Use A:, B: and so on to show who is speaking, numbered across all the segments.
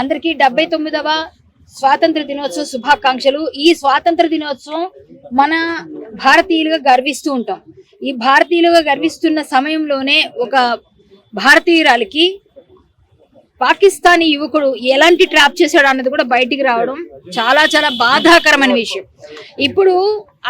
A: అందరికీ డెబ్బై తొమ్మిదవ స్వాతంత్ర దినోత్సవ శుభాకాంక్షలు. ఈ స్వాతంత్ర దినోత్సవం మన భారతీయులుగా గర్విస్తూ ఉంటాం. ఈ భారతీయులుగా గర్విస్తున్న సమయంలోనే ఒక భారతీయురాలికి పాకిస్తానీ యువకుడు ఎలాంటి ట్రాప్ చేశాడు అన్నది కూడా బయటికి రావడం చాలా చాలా బాధాకరమైన విషయం. ఇప్పుడు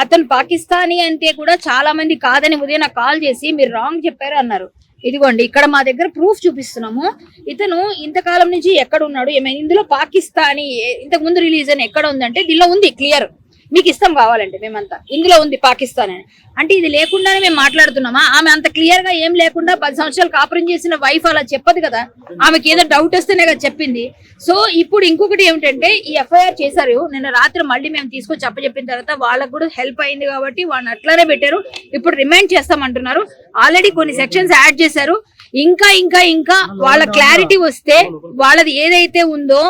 A: అతను పాకిస్తానీ అంటే కూడా చాలా మంది కాదని ఉదయం నాకు కాల్ చేసి మీరు రాంగ్ చెప్పారు అన్నారు. ఇదిగోండి ఇక్కడ మా దగ్గర ప్రూఫ్ చూపిస్తున్నాము. ఇతను ఇంతకాలం నుంచి ఎక్కడ ఉన్నాడు? ఏమైనా ఇందులో పాకిస్తానీ ఇంతకు ముందు రిలీజ్ అని ఎక్కడ ఉందంటే దీనిలో ఉంది క్లియర్ మీకు ఇష్టం కావాలంటే మేమంతా. ఇందులో ఉంది పాకిస్తాన్ అని. అంటే ఇది లేకుండానే మేము మాట్లాడుతున్నామా? ఆమె అంత క్లియర్గా ఏం లేకుండా పది సంవత్సరాలు కాపురం చేసిన వైఫ్ అలా చెప్పదు కదా? ఆమెకి ఏదో డౌట్ వస్తేనే కదా చెప్పింది. సో ఇప్పుడు ఇంకొకటి ఏమిటంటే ఈ ఎఫ్ఐఆర్ చేశారు. నిన్న రాత్రి మళ్ళీ మేము తీసుకొచ్చి చెప్పిన తర్వాత వాళ్ళకు కూడా హెల్ప్ అయింది కాబట్టి వాళ్ళని అట్లానే పెట్టారు. ఇప్పుడు రిమైండ్ చేస్తామంటున్నారు. ఆల్రెడీ కొన్ని సెక్షన్స్ యాడ్ చేశారు. ఇంకా ఇంకా ఇంకా వాళ్ళ క్లారిటీ వస్తే వాళ్ళది ఏదైతే ఉందో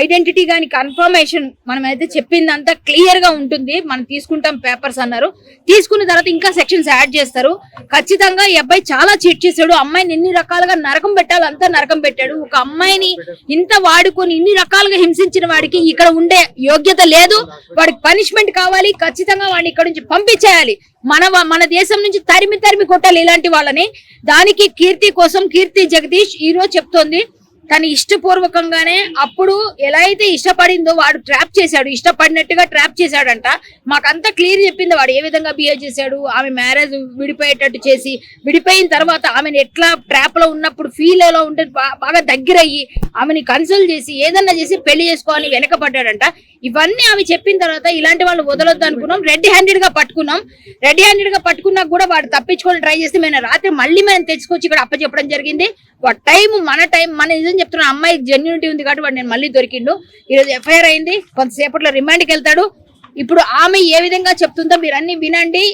A: ఐడెంటిటీ గాని కన్ఫర్మేషన్ మనం అయితే చెప్పిందంతా క్లియర్గా ఉంటుంది. మనం తీసుకుంటాం పేపర్స్ అన్నారు. తీసుకున్న తర్వాత ఇంకా సెక్షన్స్ యాడ్ చేస్తారు. ఖచ్చితంగా ఈ అబ్బాయి చాలా చీట్ చేశాడు. అమ్మాయిని ఎన్ని రకాలుగా నరకం పెట్టాలి అంతా నరకం పెట్టాడు. ఒక అమ్మాయిని ఇంత వాడుకొని ఇన్ని రకాలుగా హింసించిన వాడికి ఇక్కడ ఉండే యోగ్యత లేదు. వాడికి పనిష్మెంట్ కావాలి. ఖచ్చితంగా వాడిని ఇక్కడ నుంచి పంపించేయాలి. మన మన దేశం నుంచి తరిమి తరిమి కొట్టాలి ఇలాంటి వాళ్ళని. దానికి కీర్తి కోసం కీర్తి జగదీష్ ఈ రోజు చెప్తోంది. తను ఇష్టపూర్వకంగానే అప్పుడు ఎలా అయితే ఇష్టపడిందో వాడు ట్రాప్ చేశాడు ఇష్టపడినట్టుగా ట్రాప్ చేశాడంట. మాకంతా క్లియర్ చెప్పింది వాడు ఏ విధంగా బిహేవ్ చేశాడు ఆమె మ్యారేజ్ విడిపోయేటట్టు చేసి విడిపోయిన తర్వాత ఆమెను ఎట్లా ట్రాప్లో ఉన్నప్పుడు ఫీల్ ఎలా ఉంటే బాగా దగ్గరయ్యి ఆమెని కన్సల్ట్ చేసి ఏదన్నా చేసి పెళ్ళి చేసుకోవాలని వెనకపడ్డాడంట ఇవన్నీ ఆమె చెప్పిన తర్వాత ఇలాంటి వాళ్ళు వదలొద్దు అనుకున్నాం రెడ్ హ్యాండెడ్గా పట్టుకున్నాం. రెడ్ హ్యాండెడ్గా పట్టుకున్నా కూడా వాడు తప్పించుకొని ట్రై చేస్తే మేము రాత్రి మళ్ళీ మేము తెచ్చుకొచ్చి ఇక్కడ అప్పచెప్పడం జరిగింది. వాడు టైం మన టైం మన నిజం చెప్తున్నా అమ్మాయి జెన్యూనిటీ ఉంది కాబట్టి వాడు నేను మళ్ళీ దొరికిండు. ఈరోజు ఎఫ్ఐఆర్ అయింది కొంతసేపట్లో రిమాండ్కి వెళ్తాడు. ఇప్పుడు ఆమె ఏ విధంగా చెప్తుందో మీరు అన్ని వినండి.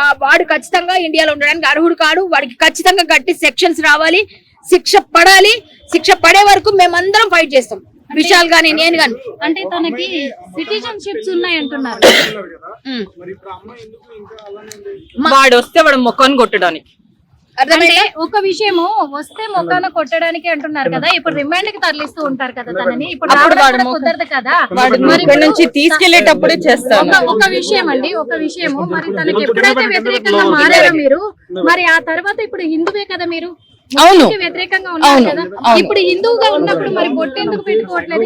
A: ఆ వాడు ఖచ్చితంగా ఇండియాలో ఉండడానికి అర్హుడు కాడు. వాడికి ఖచ్చితంగా గట్టి సెక్షన్స్ రావాలి శిక్ష పడాలి. శిక్ష పడే వరకు మేమందరం ఫైట్ చేస్తాం. విశాల్ గాని నేను గాని.
B: అంటే తనకి సిటిజన్షిప్స్ ఉన్నాయి అంటున్నారు.
C: వాడు వస్తే వాడు మొక్కని కొట్టడానికి.
B: అంటే ఒక విషయము వస్తే మొక్కాన కొట్టడానికి అంటున్నారు కదా ఇప్పుడు రిమాండ్కి తరలిస్తూ ఉంటారు కదా తనని. ఇప్పుడు రావడం కుదరదు కదా.
C: నుంచి తీసుకెళ్ళేటప్పుడే చేస్తాను.
B: ఒక- ఒక విషయం అండి ఒక విషయము. మరి తనకి ఎప్పుడైతే వ్యతిరేకంగా మారారో మీరు మరి ఆ తర్వాత ఇప్పుడు హిందువే కదా మీరు?
C: అవును.
B: వ్యతిరేకంగా ఉన్నారు కదా. ఇప్పుడు హిందువుగా ఉన్నప్పుడు మరి బొట్టు ఎందుకు పెట్టుకోవట్లేదు?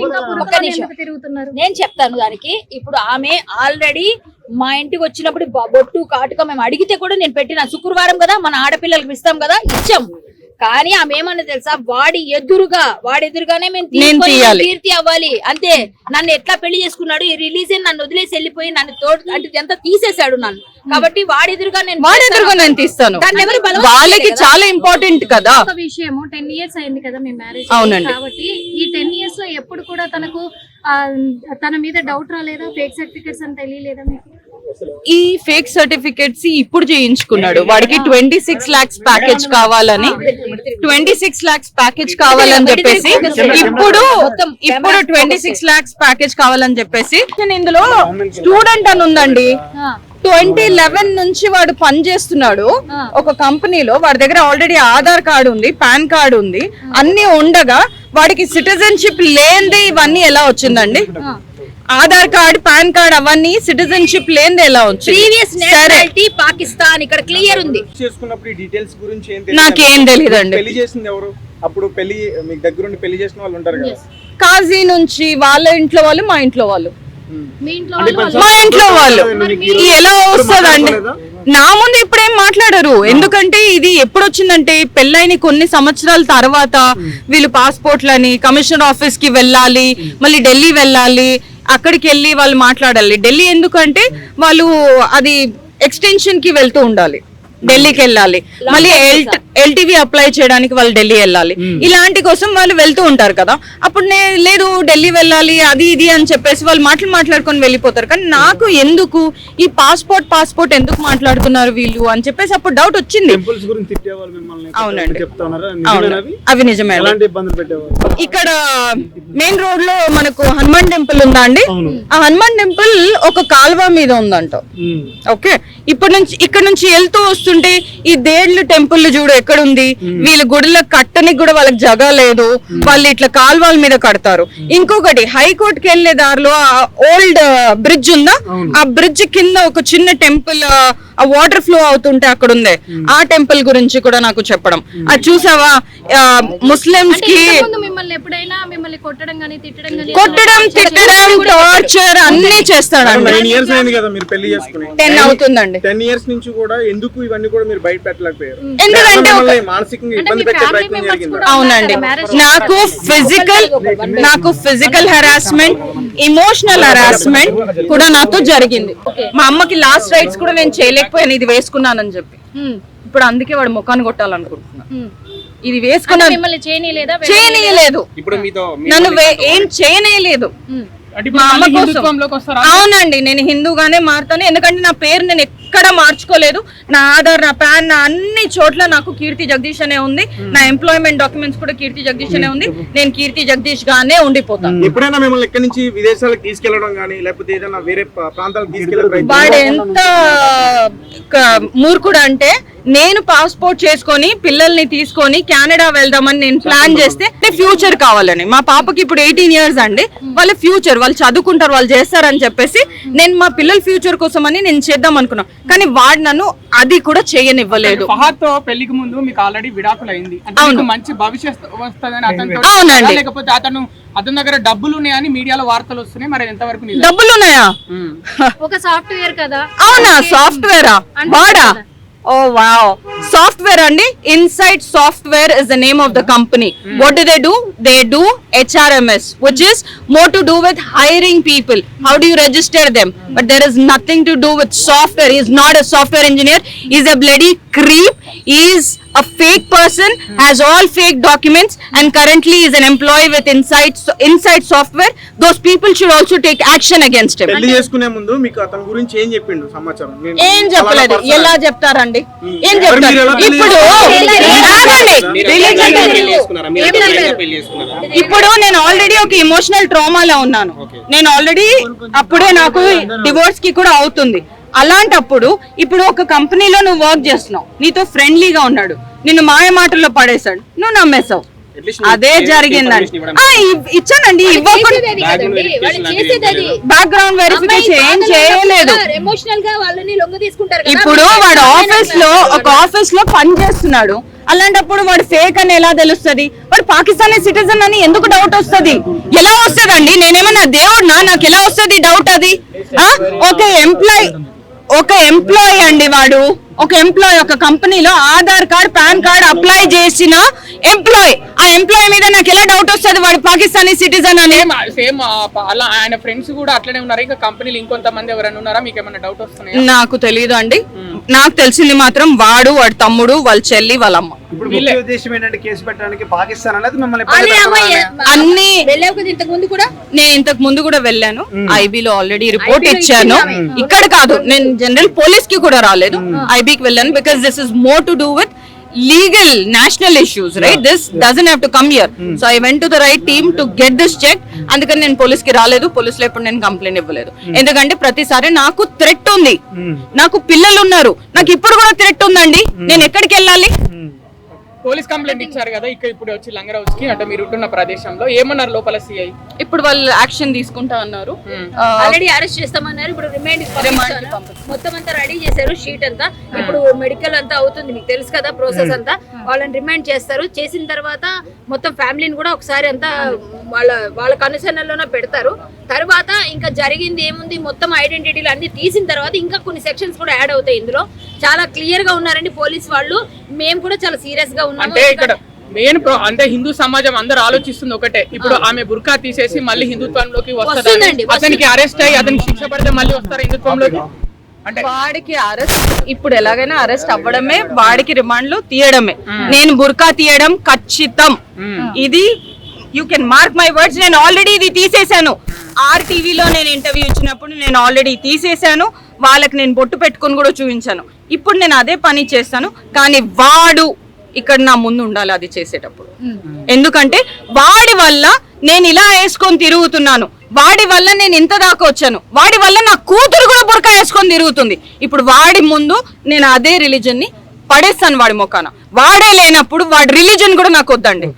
B: ఇంకా తిరుగుతున్నారు?
A: నేను చెప్తాను దానికి. ఇప్పుడు ఆమె ఆల్రెడీ మా ఇంటికి వచ్చినప్పుడు బొట్టు కాటుక మేము అడిగితే కూడా నేను పెట్టిన. శుక్రవారం కదా మన ఆడపిల్లలకి ఇస్తాం కదా ఇచ్చాం. కానీ ఆమె ఏమన్నా తెలుసా? వాడి ఎదురుగా వాడి ఎదురుగానే మేము
C: నేను
A: తీసుకొని
C: తీయాలి.
A: కీర్తి అవ్వాలి. అంతే. నన్ను ఎట్లా పెళ్ళి చేసుకున్నాడు? ఈ రిలీజ్ నన్ను వదిలేసి వెళ్ళిపోయి నన్ను తోడు అంటే ఎంత తీసేశాడు నన్ను. కాబట్టి వాడి ఎదురుగా నేను
C: వాడు ఎదురుగా నేను తీస్తాను. వాళ్ళకి. చాలా ఇంపార్టెంట్ కదా.
B: ఒక విషయము టెన్ ఇయర్స్ అయింది కదా మీ మ్యారేజ్
C: అవునండి.
B: కాబట్టి ఈ టెన్ ఇయర్స్లో ఎప్పుడు కూడా తనకు తన మీద డౌట్ రాలేదా? ఫేక్ సర్టిఫికేట్స్ అని తెలియలేదా మీకు?
C: ఈ ఫేక్ సర్టిఫికెట్స్ ఇప్పుడు చేయించుకున్నాడు. వాడికి ట్వంటీ సిక్స్ లాక్స్ ప్యాకేజ్ కావాలని. ట్వంటీ సిక్స్ లాక్స్ ప్యాకేజ్ కావాలని చెప్పేసి ఇప్పుడు ఇప్పుడు ట్వంటీ సిక్స్ లాక్స్ ప్యాకేజ్ కావాలని చెప్పేసి నేను ఇందులో స్టూడెంట్ అని ఉందండి. ట్వంటీ లెవెన్ నుంచి వాడు పని చేస్తున్నాడు. ఒక కంపెనీలో వాడి దగ్గర ఆల్రెడీ ఆధార్ కార్డు ఉంది పాన్ కార్డు ఉంది. అన్ని ఉండగా వాడికి సిటిజన్షిప్ లేనిది ఇవన్నీ ఎలా వచ్చిందండి? ఆధార్ కార్డ్ పాన్ కార్డ్ అవన్నీ సిటిజన్షిప్ లేనిది ఎలా వచ్చింది
A: ప్రీవియస్
C: సరే.
A: నేషనాలిటీ పాకిస్తాన్ ఇక్కడ క్లియర్ ఉంది.
D: చేసుకున్నప్పుడు ఈ డీటెయిల్స్ గురించి ఏం
C: నాకేం తెలీదండి.
D: పెళ్ళి చేసింది ఎవరు? అప్పుడు పెళ్ళి మీకు దగ్గరుండి పెళ్ళి చేసిన వాళ్ళు ఉంటారు కదా?
C: కాజీ నుంచి వాళ్ళ ఇంట్లో వాళ్ళు మా ఇంట్లో వాళ్ళు.
B: మీ ఇంట్లో
D: అంటే
B: వాళ్ళు
D: ఇప్పుడు
C: మా ఇంట్లో వాళ్ళు. ఎలా వస్తుందండి? నా ముందు ఇప్పుడేం మాట్లాడరు. ఎందుకంటే ఇది ఎప్పుడు వచ్చిందంటే పెళ్ళైన కొన్ని సంవత్సరాల తర్వాత వీళ్ళు పాస్పోర్ట్లని కమిషనర్ ఆఫీస్కి వెళ్ళాలి మళ్ళీ ఢిల్లీ వెళ్ళాలి అక్కడికి వెళ్ళి వాళ్ళు మాట్లాడాలి. ఢిల్లీ ఎందుకంటే వాళ్ళు అది ఎక్స్టెన్షన్కి వెళ్తూ ఉండాలి. ఢిల్లీకి వెళ్ళాలి. మళ్ళీ ఎల్టీవీ అప్లై చేయడానికి వాళ్ళు ఢిల్లీ వెళ్ళాలి. ఇలాంటి కోసం వాళ్ళు వెళ్తూ ఉంటారు కదా. అప్పుడు నేను లేదు ఢిల్లీ వెళ్ళాలి అది ఇది అని చెప్పేసి వాళ్ళు మాటలు మాట్లాడుకొని వెళ్ళిపోతారు. కానీ నాకు ఎందుకు ఈ పాస్పోర్ట్ పాస్పోర్ట్ ఎందుకు మాట్లాడుతున్నారు వీళ్ళు అని చెప్పేసి అప్పుడు డౌట్ వచ్చింది. అవునండి.
D: అవి?
C: నిజమే ఇక్కడ మెయిన్ రోడ్లో మనకు హనుమాన్ టెంపుల్ ఉందా అండి. ఆ హనుమాన్ టెంపుల్ ఒక కాలువ మీద ఉందంట. ఓకే. ఇప్పుడు నుంచి ఇక్కడ నుంచి వెళ్తూ వస్తుంటే ఈ దేడ్లు టెంపుల్ చూడు ఎక్కడుంది? వీళ్ళ గుడిలో కట్టనికి కూడా వాళ్ళకి జగ లేదు. వాళ్ళు ఇట్లా కాల్వాల మీద కడతారు. ఇంకొకటి హైకోర్టుకి వెళ్ళే దారిలో ఓల్డ్ బ్రిడ్జ్ ఉందా? ఆ బ్రిడ్జ్ కింద ఒక చిన్న టెంపుల్ ఆ వాటర్ ఫ్లో అవుతుంటే అక్కడ ఉంది ఆ టెంపుల్ గురించి కూడా నాకు చెప్పడం. అది చూసావా? ముస్లిమ్స్
B: అంటే
C: కి
B: ఇంతకుముందు మిమ్మల్ని ఎప్పుడైనా మిమ్మల్ని కొట్టడం గానీ తిట్టడం గానీ
C: కొట్టడం తిట్టడం టార్చర్ అన్ని చేస్తాడండి.
D: నైన్ ఇయర్స్ అయింది కదా మీరు పెళ్ళి చేసుకుని.
C: టెన్ అవుతుందండి.
D: టెన్ ఇయర్స్ నుంచి కూడా ఎందుకు ఇవన్నీ కూడా మీరు బయట పెట్టలేకపోయారు?
C: ఎందుకంటే ఒక-
D: మిమ్మల్ని మానసికంగా ఇబ్బంది పెట్టే ప్రయత్నం జరిగిందా?
C: అవునండి. నాకు ఫిజికల్ నాకు ఫిజికల్ హెరాస్మెంట్ ఇమోషనల్ హెరాస్మెంట్ కూడా నాతో జరిగింది. మా అమ్మకి లాస్ట్ రైట్స్ కూడా నేను చేయలేకపోయాను. ఇది వేసుకున్నానని చెప్పి. ఇప్పుడు అందుకే వాడు ముఖాన్ని కొట్టాలనుకుంటున్నా. ఇది వేసుకున్నాను
B: చేయనీయలేదా?
C: చేయనీయలేదు.
E: ఇప్పుడు మీతో మీ-
C: నన్ను ఏం చేయనీయలేదు. అవునండి నేను హిందూగానే మారుతాను. ఎందుకంటే నా పేరు నేను ఎక్కడ మార్చుకోలేదు. నా ఆధార్ నా పాన్ నా అన్ని చోట్ల నాకు కీర్తి జగదీష్ అనే ఉంది. నా ఎంప్లాయ్మెంట్ డాక్యుమెంట్స్ కూడా కీర్తి జగదీష్ అనే ఉంది. నేను కీర్తి జగదీష్ గానే ఉండిపోతాను.
D: ఎప్పుడైనా మిమ్మల్ని ఎక్కడి నుంచి విదేశాలకు తీసుకెళ్ళడం కానీ లేకపోతే ఏదైనా వేరే ప్ర- ప్రాంతాలకు ప్రయత్నం
C: వాడు ఎంత మూర్ఖుడు అంటే నేను పాస్పోర్ట్ చేసుకొని పిల్లల్ని తీసుకొని కెనడా వెళ్దామని నేను ప్లాన్ చేస్తే ఫ్యూచర్ కావాలని. మా పాపకి ఇప్పుడు ఎయిటీన్ ఇయర్స్ అండి. వాళ్ళ ఫ్యూచర్ వాళ్ళు చదువుకుంటారు వాళ్ళు చేస్తారని చెప్పేసి నేను మా పిల్లల ఫ్యూచర్ కోసం అని నేను చేద్దాం అనుకున్నా. కానీ వాడు నన్ను అది కూడా చేయనివ్వలేదు.
E: తో పెళ్ళికి ముందు మీకు ఆల్రెడీ విడాకులు అయింది అంటే మీకు మంచి భవిష్యత్తు వస్తుందని అతను
C: అవునండి.
E: లేకపోతే అతను అతని దగ్గర డబ్బులు ఉన్నాయని మీడియాలో వార్తలు వస్తున్నాయి. మరి ఎంతవరకు నిజం?
C: డబ్బులు ఉన్నాయా.
B: ఒక సాఫ్ట్వేర్ కదా.
C: అవునా? సాఫ్ట్వేరా వాడా? Oh, wow. సాఫ్ట్వేర్ అండి. Inside software is the name of the company what do they do they do HRMS which is more to do with hiring people how do you register them but there is nothing to do with software is not a software engineer is a bloody creep. Is a fake person has all fake documents and currently is an employee with inside inside software. Those people should also take action against him.
D: పెళ్ళి చేసుకునే ముందు మీకు అతని గురించి ఏం చెప్పిండు సమాచారం?
C: ఏం చెప్పలేదు. ఎలా చెప్తారండి? ఏం చెప్తారు ఇప్పుడు? ఇప్పుడు నేను ఆల్రెడీ ఒక ఎమోషనల్ ట్రామాలో ఉన్నాను. నేను ఆల్రెడీ అప్పుడే నాకు డివోర్స్కి కూడా అవుతుంది. అలాంటప్పుడు ఇప్పుడు ఒక కంపెనీలో నువ్వు వర్క్ చేస్తున్నావు. నీతో ఫ్రెండ్లీగా ఉన్నాడు. నిన్ను మాయ మాటల్లో పడేశాడు. నువ్వు నమ్మేశావు. అదే జరిగిందండి. ఇచ్చానండి బ్యాక్గ్రౌండ్ వెరిఫికేషన్ ఏం చేయలేదు.
A: ఎమోషనల్గా వాళ్ళని లొంగ తీసుకుంటారు కదా.
C: ఇప్పుడు వాడు ఆఫీస్లో ఒక ఆఫీస్లో పని చేస్తున్నాడు. అలాంటప్పుడు వాడు ఫేక్ అని ఎలా తెలుస్తది? వాడు పాకిస్తానీ సిటిజన్ అని ఎందుకు డౌట్ వస్తది? ఎలా వస్తదండి? నేనేమన్నా దేవుడినా? నాకు ఎలా వస్తది డౌట్ అది? ఆ? ఒక ఎంప్లాయ్ ఒక ఎంప్లాయ్ అండి వాడు. ఒక ఎంప్లాయ్ ఒక కంపెనీలో Aadhaar card PAN card apply చేసిన ఎంప్లాయ్ ఆ ఎంప్లాయ్ మీద నాకు ఎలా డౌట్ వస్తది? వాడు పాకిస్తానీ సిటిజన్ అని.
E: సేమ్ అలా ఆయన ఫ్రెండ్స్ కూడా అట్లనే ఉన్నారు. ఇంకా కంపెనీలు ఇంకొంతమంది ఎవరైనా ఉన్నారా? మీకు ఏమైనా డౌట్ వస్తున్నాయా?
C: నాకు తెలియదు అండి. నాకు తెలిసింది మాత్రం వాడు వాడి తమ్ముడు వాళ్ళ చెల్లి వాళ్ళ అమ్మ.
F: ఇప్పుడు ముఖ్య ఉద్దేశం ఏంటంటే కేసు పెట్టడానికి పాకిస్తాన్ అనేది మిమ్మల్ని.
C: అన్ని
A: ఇంతకు ముందు కూడా?
C: నేను ఇంతకు ముందు కూడా వెళ్ళాను. ఐబీలో ఆల్రెడీ రిపోర్ట్ ఇచ్చాను. ఇక్కడ కాదు నేను జనరల్ పోలీస్కి కూడా రాలేదు. ఐబీకి వెళ్ళాను because this is more to do with legal national issues right this doesn't have to come here so I went to the right team to get this check అందుకని నేను పోలీస్కి రాలేదు. పోలీసులో ఇప్పుడు నేను కంప్లైంట్ ఇవ్వలేదు. ఎందుకంటే ప్రతిసారి నాకు థ్రెట్ ఉంది. నాకు పిల్లలు ఉన్నారు. నాకు ఇప్పుడు కూడా థ్రెట్ ఉందండి. నేను ఎక్కడికి వెళ్ళాలి?
E: పోలీస్ కంప్లైంట్ ఇచ్చారు కదా ఇక్కడ ఇప్పుడు వచ్చి లంగరౌస్కి అంటే మీరు ఉంటున్న ప్రదేశంలో ఏమన్నారు లోపల సిఐ
C: ఇప్పుడు వాళ్ళు యాక్షన్ తీసుకుంటా అన్నారు. ఆ,
A: ఆల్రెడీ అరెస్ట్ చేస్తామన్నారు ఇప్పుడు రిమైండ్ మొత్తం అంతా రెడీ చేశారు షీట్ అంతా. ఇప్పుడు మెడికల్ అంతా అవుతుంది మీకు తెలుసు కదా ప్రాసెస్ అంతా. వాళ్ళని రిమైండ్ చేస్తారు. చేసిన తర్వాత మొత్తం ఫ్యామిలీని కూడా ఒకసారి అంతా వాళ్ళ వాళ్ళ కనుసన్నల్లోనే పెడతారు. జరిగింది ఏముంది మొత్తం ఐడెంటిటీలు అన్ని తీసిన తర్వాత ఇంకా కొన్ని సెక్షన్స్ కూడా యాడ్ అవుతాయి ఇందులో. చాలా క్లియర్గా ఉన్నారండి పోలీస్ వాళ్ళు. మేము కూడా చాలా సీరియస్గా ఉన్నాము.
E: అంటే ఇక్కడ మెయిన్ అంటే హిందూ సమాజం అందరూ ఆలోచిస్తుంది ఒకటే. ఇప్పుడు ఆమె బుర్కా తీసేసి మళ్ళీ హిందుత్వంలోకి వస్తుంది. అతనికి అరెస్ట్ అయ్యి అతనికి శిక్ష పడితే మళ్ళీ వస్తారు హిందుత్వంలోకి? అంటే
C: వాడికి అరెస్ట్ ఇప్పుడు ఎలాగైనా అరెస్ట్ అవ్వడమే వాడికి రిమాండ్లో తీయడమే. నేను బుర్కా తీయడం ఖచ్చితం. ఇది you can mark my words నేను ఆల్రెడీ ఇది తీసేశాను. ఆర్ టీవీలో నేను ఇంటర్వ్యూ ఇచ్చినప్పుడు నేను ఆల్రెడీ తీసేశాను వాళ్ళకి నేను బొట్టు పెట్టుకొని కూడా చూపించాను. ఇప్పుడు నేను అదే పని చేస్తాను కానీ వాడు ఇక్కడ నా ముందు ఉండాలి అది చేసేటప్పుడు. ఎందుకంటే వాడి వల్ల నేను ఇలా వేసుకొని తిరుగుతున్నాను వాడి వల్ల నేను ఇంత దాకా వచ్చాను వాడి వల్ల నా కూతురు కూడా బురక వేసుకొని తిరుగుతుంది. ఇప్పుడు వాడి ముందు నేను అదే రిలీజన్ని పడేస్తాను వాడి మొక్కన వాడే లేనప్పుడు వాడి రిలీజన్ కూడా నాకు వద్దండి.